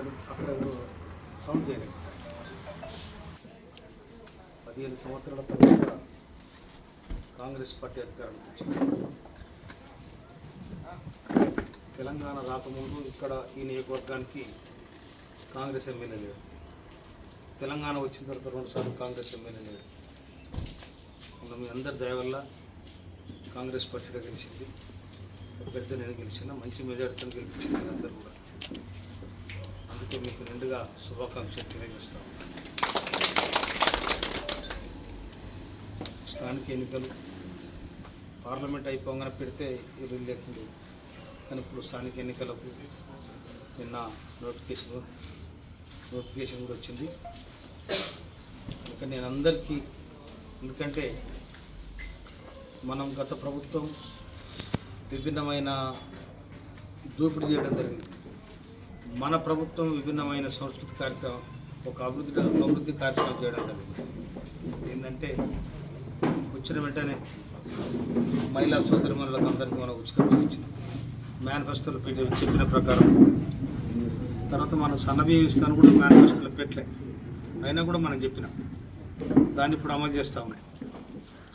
మాట్లాడు అక్కడ సౌండ్ చేయలేదు. పదిహేను సంవత్సరాల తర్వాత కాంగ్రెస్ పార్టీ అధికారానికి వచ్చింది. తెలంగాణ రాకముందు ఇక్కడ ఈ నియోజకవర్గానికి కాంగ్రెస్ ఎమ్మెల్యే లేడు. తెలంగాణ వచ్చిన తర్వాత రెండుసార్లు కాంగ్రెస్ ఎమ్మెల్యే లేడు. మొన్న మీ అందరి దయ వల్ల కాంగ్రెస్ పార్టీలో గెలిచింది. పెద్ద నేను గెలిచిన మంచి మెజార్టీతో గెలిపించింది అందరూ కూడా. అందుకే మీకు నిండుగా శుభాకాంక్షలు తెలియజేస్తాం. స్థానిక ఎన్నికలు పార్లమెంట్ అయిపోగానే పెడితే ఇల్లు లేకుండా కానీ ఇప్పుడు స్థానిక ఎన్నికలకు నిన్న నోటిఫికేషన్ నోటిఫికేషన్ కూడా వచ్చింది. ఇంకా నేను అందరికీ ఎందుకంటే మనం గత ప్రభుత్వం విభిన్నమైన దోపిడీ చేయడం జరిగింది. మన ప్రభుత్వం విభిన్నమైన సంస్కృతి కార్యక్రమం ఒక అభివృద్ధి అభివృద్ధి కార్యక్రమం చేయడం జరిగింది. ఏంటంటే వచ్చిన వెంటనే మహిళా సోదరిమణులకు అందరికీ మనం ఉచిత బస్సు ఇచ్చింది మేనిఫెస్టోలో పెట్టి చెప్పిన ప్రకారం తర్వాత మనం సన్నబియ్యం ఇస్తాను కూడా మేనిఫెస్టోలో పెట్టలే. అయినా కూడా మనం చెప్పినాం. దాన్ని ఇప్పుడు అమలు చేస్తా ఉన్నాయి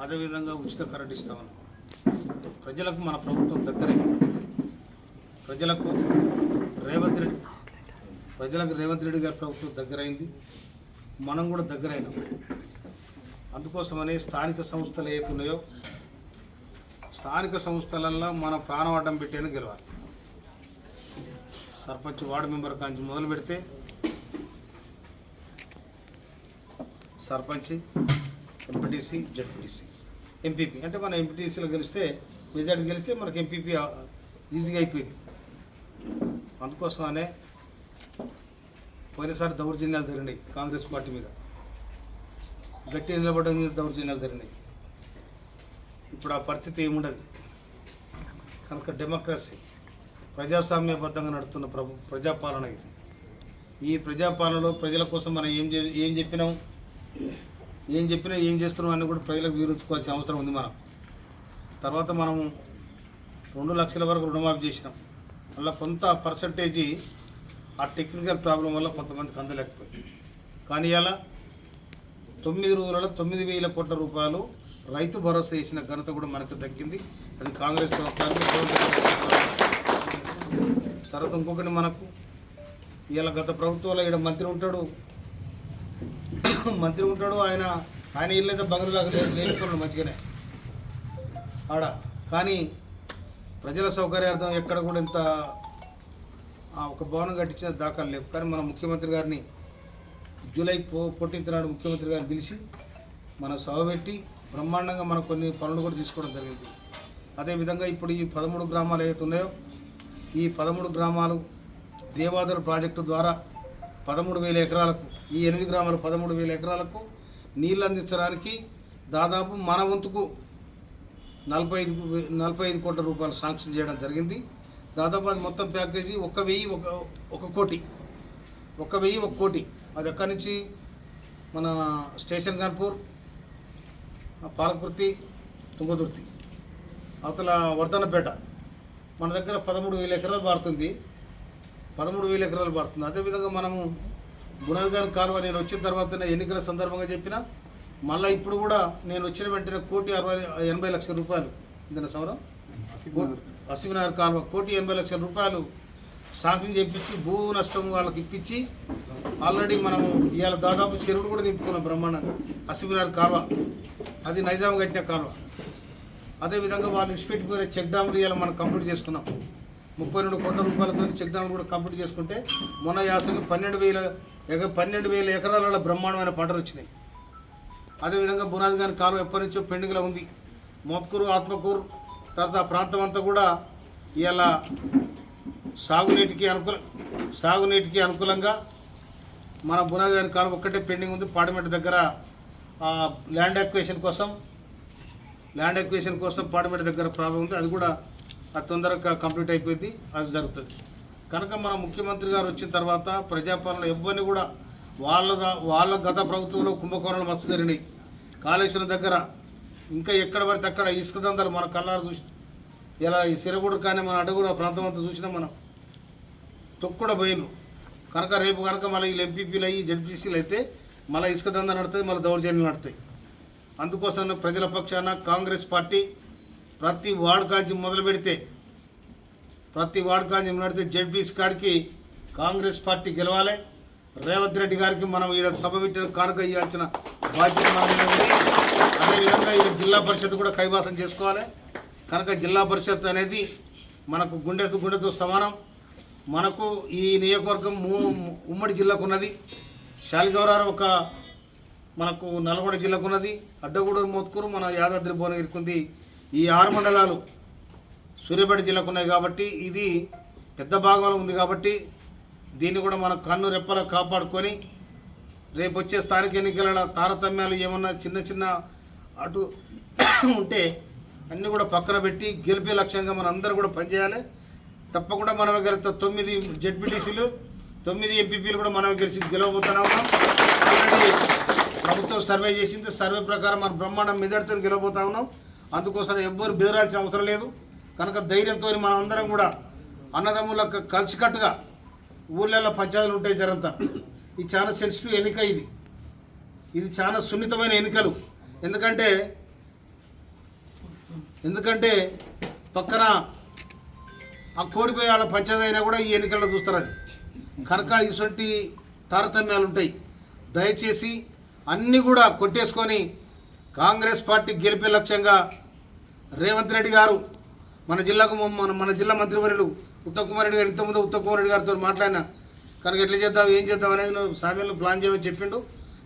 అదేవిధంగా ఉచిత కరెంట్ ఇస్తా ఉన్నాం. ప్రజలకు మన ప్రభుత్వం దగ్గరే. ప్రజలకు రేవంత్ రెడ్డి. ప్రజలకు రేవంత్ రెడ్డి గారి ప్రభుత్వం దగ్గరైంది. మనం కూడా దగ్గరైనాం. అందుకోసమనే స్థానిక సంస్థలు ఏతున్నాయో స్థానిక సంస్థలల్లో మన ప్రాణం అడ్డం పెట్టేనే గెలవాలి. సర్పంచ్ వార్డు మెంబర్ కాంచి మొదలు పెడితే సర్పంచ్ ఎంపీటీసీ జడ్పీటీసీ ఎంపీపీ. అంటే మన ఎంపీటీసీలో గెలిస్తే మెజార్టీ గెలిస్తే మనకి ఎంపీపీ ఈజీగా అయిపోయింది. అందుకోసమనే పోయినసారి దౌర్జన్యాలు జరిగినాయి కాంగ్రెస్ పార్టీ మీద. గట్టి నిలబడడం మీద దౌర్జన్యాలు జరిగినాయి. ఇప్పుడు ఆ పరిస్థితి ఏముండదు. కనుక డెమోక్రసీ ప్రజాస్వామ్యబద్ధంగా నడుస్తున్న ప్రభు ప్రజాపాలన ఇది. ఈ ప్రజాపాలనలో ప్రజల కోసం మనం ఏం చే ఏం చెప్పినాం? ఏం చెప్పినా ఏం చేస్తున్నాం అని కూడా ప్రజలకు వివరించుకోవాల్సిన అవసరం ఉంది మనం తర్వాత మనము రెండు లక్షల వరకు రుణమాఫీ చేసినాం. మళ్ళీ కొంత పర్సంటేజీ ఆ టెక్నికల్ ప్రాబ్లం వల్ల కొంతమందికి అందలేకపోయింది కానీ ఇలా తొమ్మిది రోజులలో తొమ్మిది వేల కోట్ల రూపాయలు రైతు భరోసా ఇచ్చిన ఘనత కూడా మనకు దక్కింది. అది కాంగ్రెస్ ప్రభుత్వానికి తర్వాత ఇంకొకటి మనకు ఇలా గత ప్రభుత్వంలో ఇక్కడ మంత్రి ఉంటాడు. మంత్రి ఉంటాడు ఆయన ఆయన ఇల్లైతే బంగ్లాగా నేర్చుకున్నాడు మంచిగానే. ఆడ కానీ ప్రజల సౌకర్యార్థం ఎక్కడ కూడా ఇంత ఆ, ఒక భవనం కట్టించిన దాఖలు లేవు. కానీ మన ముఖ్యమంత్రి గారిని జూలై పో ఫోర్టీన్త్ నాడు ముఖ్యమంత్రి గారిని పిలిచి మన సభ పెట్టి బ్రహ్మాండంగా మనం కొన్ని పనులు కూడా తీసుకోవడం జరిగింది. అదేవిధంగా ఇప్పుడు ఈ పదమూడు గ్రామాలు ఏవైతే ఉన్నాయో ఈ పదమూడు గ్రామాలు దేవాదుల ప్రాజెక్టు ద్వారా పదమూడు వేల ఎకరాలకు ఈ ఎనిమిది గ్రామాలు పదమూడు వేల ఎకరాలకు నీళ్ళు అందించడానికి దాదాపు మన వంతుకు నలభై ఐదు నలభై ఐదు కోట్ల రూపాయలు శాంక్షన్ చేయడం జరిగింది. దాదాపు అది మొత్తం ప్యాకేజీ ఒక వెయ్యి ఒక ఒక కోటి. ఒక వెయ్యి ఒక కోటి. అది ఎక్కడి నుంచి? మన స్టేషన్ కాన్పూర్ పాలకుర్తి తుంగదుర్తి. అవతల వర్ధనపేట. మన దగ్గర పదమూడు వేల ఎకరాలు పారుతుంది. పదమూడు వేల ఎకరాలు పారుతుంది. అదేవిధంగా మనము గుణగాన్ కాలువ నేను వచ్చిన తర్వాత ఎన్నికల సందర్భంగా చెప్పిన మళ్ళీ ఇప్పుడు కూడా నేను వచ్చిన వెంటనే కోటి అరవై ఎనభై లక్షల రూపాయలు. ఇందులో సౌరం? అసిమినగర్ కాలువ కోటి ఎనభై లక్షల రూపాయలు సాంక్షన్ చేపించి భూ నష్టం వాళ్ళకి ఇప్పించి ఆల్రెడీ మనము ఇవాళ దాదాపు చెరువులు కూడా నింపుకున్నాం బ్రహ్మాండంగా. అసిమినగర్ కాలువ అది నైజాం కట్టిన కాలువ. అదేవిధంగా వాళ్ళు విడిచిపెట్టిపోయిన చెక్ డ్యాములు ఇవాళ మనం కంప్లీట్ చేసుకున్నాం. ముప్పై రెండు కోట్ల రూపాయలతో చెక్ డ్యాములు కూడా కంప్లీట్ చేసుకుంటే మొన్న యాసకి పన్నెండు వేల పన్నెండు వేల ఎకరాల బ్రహ్మాండమైన పంటలు వచ్చినాయి. అదేవిధంగా బునాది గారి కాలువ ఎప్పటి నుంచో పెండింగ్లో ఉంది. మోత్కూరు ఆత్మకూరు తర్వాత ఆ ప్రాంతం అంతా కూడా ఇవాళ సాగునీటికి అనుకూల సాగునీటికి అనుకూలంగా మన బునాది గారి కాలువ ఒక్కటే పెండింగ్ ఉంది. పాడిమెట్ట దగ్గర ల్యాండ్ అక్వేషన్ కోసం ల్యాండ్ అక్వేషన్ కోసం పాడిమెట్ట దగ్గర ప్రాబ్లం ఉంది. అది కూడా అది తొందరగా కంప్లీట్ అయిపోయింది. అది జరుగుతుంది. కనుక మన ముఖ్యమంత్రి గారు వచ్చిన తర్వాత ప్రజాపాలన ఎవరిని కూడా వాళ్ళ వాళ్ళ గత ప్రభుత్వంలో కుంభకోణాలు మస్తు జరిగినాయి. కాళేశ్వరం దగ్గర ఇంకా ఎక్కడ పడితే అక్కడ ఇసుక దందాలు మన కళ్ళారు చూసి ఇలా ఈ సిరగూడు కానీ మన అడుగుడు ఆ ప్రాంతం అంతా చూసినాం మనం తొక్కుడ బయలు కనుక రేపు కనుక మళ్ళీ వీళ్ళు ఎంపీపీలు అయ్యి జడ్పీసీలు అయితే మళ్ళీ ఇసుక దందా నడుతుంది మళ్ళీ దౌర్జన్యం నడుతాయి. అందుకోసం ప్రజల పక్షాన కాంగ్రెస్ పార్టీ ప్రతి వార్డు కాంచి మొదలు పెడితే ప్రతి వార్డు కాంచి నడితే జడ్పీసీ కాడికి కాంగ్రెస్ పార్టీ గెలవాలి. రేవంత్ రెడ్డి గారికి మనం ఈడ సభ పెట్టిన కానుక ఇవ్వాల్సిన బాధ్యత ఉంది. అదేవిధంగా ఈ జిల్లా పరిషత్ కూడా కైవాసం చేసుకోవాలి. కనుక జిల్లా పరిషత్ అనేది మనకు గుండెతో గుండెతో సమానం. మనకు ఈ నియోజకవర్గం ఉమ్మడి జిల్లాకు ఉన్నది శాలిగౌరారు ఒక మనకు నల్గొండ జిల్లాకు ఉన్నది అడ్డగూడూరు మోత్కూరు మన యాదాద్రి భువనగిరికి ఉంది ఈ ఆరు మండలాలు సూర్యాపేట జిల్లాకు ఉన్నాయి కాబట్టి ఇది పెద్ద భాగంలో ఉంది కాబట్టి దీన్ని కూడా మన కన్ను రెప్పలా కాపాడుకొని రేపు వచ్చే స్థానిక ఎన్నికల తారతమ్యాలు ఏమన్నా చిన్న చిన్న అటు ఉంటే అన్నీ కూడా పక్కన పెట్టి గెలిపే లక్ష్యంగా మన అందరూ కూడా పనిచేయాలి. తప్పకుండా మనమే గెలుస్తా. తొమ్మిది జడ్పీటీసీలు తొమ్మిది ఎంపీపీలు కూడా మనమే గెలిచి గెలవబోతున్నాము ఆల్రెడీ ప్రభుత్వం సర్వే చేసింది. సర్వే ప్రకారం మన బ్రహ్మాండం మెజార్టీతో గెలవబోతా ఉన్నాం. అందుకోసం ఎవ్వరు బెదరాల్సిన అవసరం లేదు. కనుక ధైర్యంతో మనం అందరం కూడా అన్నదమ్ములకు కలిసికట్టుగా ఊళ్ళల్లో పంచాయతీలు ఉంటాయి జరంతా ఇది చాలా సెన్సిటివ్ ఎన్నిక ఇది. ఇది చాలా సున్నితమైన ఎన్నికలు. ఎందుకంటే ఎందుకంటే పక్కన ఆ కోడిపోయి వాళ్ళ పంచాయతీ అయినా కూడా ఈ ఎన్నికల్లో చూస్తారు అది. కనుక ఇటువంటి తారతమ్యాలు ఉంటాయి. దయచేసి అన్నీ కూడా కొట్టేసుకొని కాంగ్రెస్ పార్టీ గెలిపే లక్ష్యంగా రేవంత్ రెడ్డి గారు మన జిల్లాకు మన మన జిల్లా మంత్రివర్యులు ఉత్తమ్ కుమార్ రెడ్డి గారు ఇంతకుముందు ఉత్తమ్ కుమార్ రెడ్డి గారితో మాట్లాడినా. కనుక ఎట్లా చేద్దాం ఏం చేద్దాం అనేది సామ్యంలో ప్లాన్ చేయమని చెప్పిండు.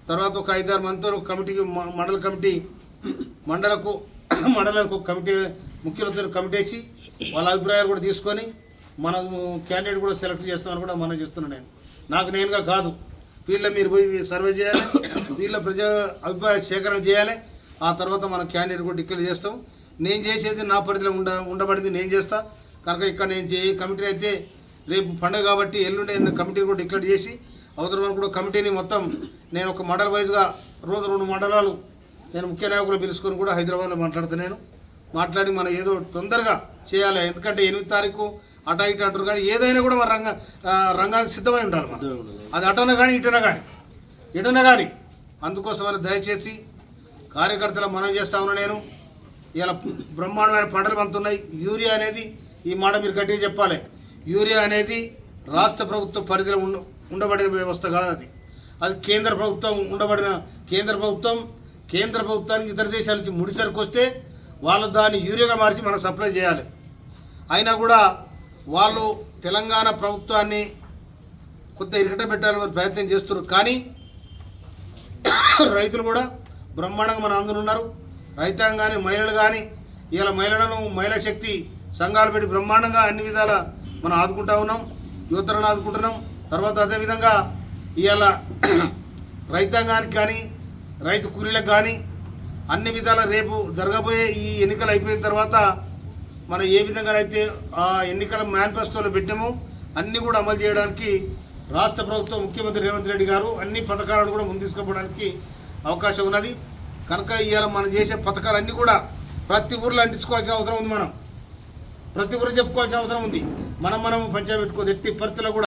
తర్వాత ఒక ఐదారు మందితో ఒక కమిటీకి మండల కమిటీ మండలకు మండలకు ఒక కమిటీ ముఖ్యులతో కమిటీ వేసి వాళ్ళ అభిప్రాయాలు కూడా తీసుకొని మనం క్యాండిడేట్ కూడా సెలెక్ట్ చేస్తామని కూడా మనం చేస్తున్నాను నేను. నాకు నేనుగా కాదు. వీళ్ళ మీరు పోయి సర్వే చేయాలి. వీళ్ళ ప్రజా అభిప్రాయ సేకరణ చేయాలి. ఆ తర్వాత మనం క్యాండిడేట్ కూడా డిక్లేర్ చేస్తాం. నేను చేసేది నా పరిధిలో ఉండ ఉండబడింది నేను చేస్తా. కనుక ఇక్కడ నేను చే కమిటీ అయితే రేపు పండుగ కాబట్టి ఎల్లుండి కమిటీని కూడా డిక్లేర్ చేసి అవసరమైన కూడా కమిటీని మొత్తం నేను ఒక మండల వైజ్గా రోజు రెండు మండలాలు నేను ముఖ్య నాయకులు పిలుచుకొని కూడా హైదరాబాద్లో మాట్లాడుతున్నాను. మాట్లాడి మనం ఏదో తొందరగా చేయాలి. ఎందుకంటే ఎనిమిది తారీఖు అట ఇటు అంటారు కానీ ఏదైనా కూడా మన రంగ రంగానికి సిద్ధమై ఉండాలి అది అటన కానీ ఇటన కానీ ఇటన కానీ అందుకోసమని దయచేసి కార్యకర్తల మనం చేస్తా ఉన్నా నేను. ఇలా బ్రహ్మాండమైన పంటలు పంతున్నాయి యూరియా అనేది ఈ మాట మీరు గట్టిగా చెప్పాలి. యూరియా అనేది రాష్ట్ర ప్రభుత్వ పరిధిలో ఉండ ఉండబడిన వ్యవస్థ కాదు అది. అది కేంద్ర ప్రభుత్వం ఉండబడిన కేంద్ర ప్రభుత్వం కేంద్ర ప్రభుత్వానికి ఇతర దేశాల నుంచి ముడిసరికి వస్తే వాళ్ళు దాన్ని యూరియాగా మార్చి మనం సప్లై చేయాలి. అయినా కూడా వాళ్ళు తెలంగాణ ప్రభుత్వాన్ని కొంత ఇరకట పెట్టాలని ప్రయత్నం చేస్తున్నారు. కానీ రైతులు కూడా బ్రహ్మాండంగా మన అందరూ ఉన్నారు. రైతాంగాన్ని మహిళలు కానీ ఇలా మహిళలను మహిళా శక్తి సంఘాలు పెట్టి బ్రహ్మాండంగా అన్ని విధాల మనం ఆదుకుంటా ఉన్నాం యువతలను ఆదుకుంటున్నాం. తర్వాత అదేవిధంగా ఇవాళ రైతాంగానికి కానీ రైతు కూలీలకు కానీ అన్ని విధాల రేపు జరగబోయే ఈ ఎన్నికలు అయిపోయిన తర్వాత మనం ఏ విధంగానైతే ఆ ఎన్నికల మేనిఫెస్టోలో పెట్టామో అన్నీ కూడా అమలు చేయడానికి రాష్ట్ర ప్రభుత్వం ముఖ్యమంత్రి రేవంత్ రెడ్డి గారు అన్ని పథకాలను కూడా ముందు తీసుకుపోవడానికి అవకాశం ఉన్నది. కనుక ఇవాళ మనం చేసే పథకాలన్నీ కూడా ప్రతి ఊర్లో అంటించుకోవాల్సిన అవసరం ఉంది మనం. ప్రతి ఊరు చెప్పుకోవాల్సిన అవసరం ఉంది. మనం మనం పంచాయతీ పెట్టుకోదు ఎట్టి పరిస్థితుల్లో కూడా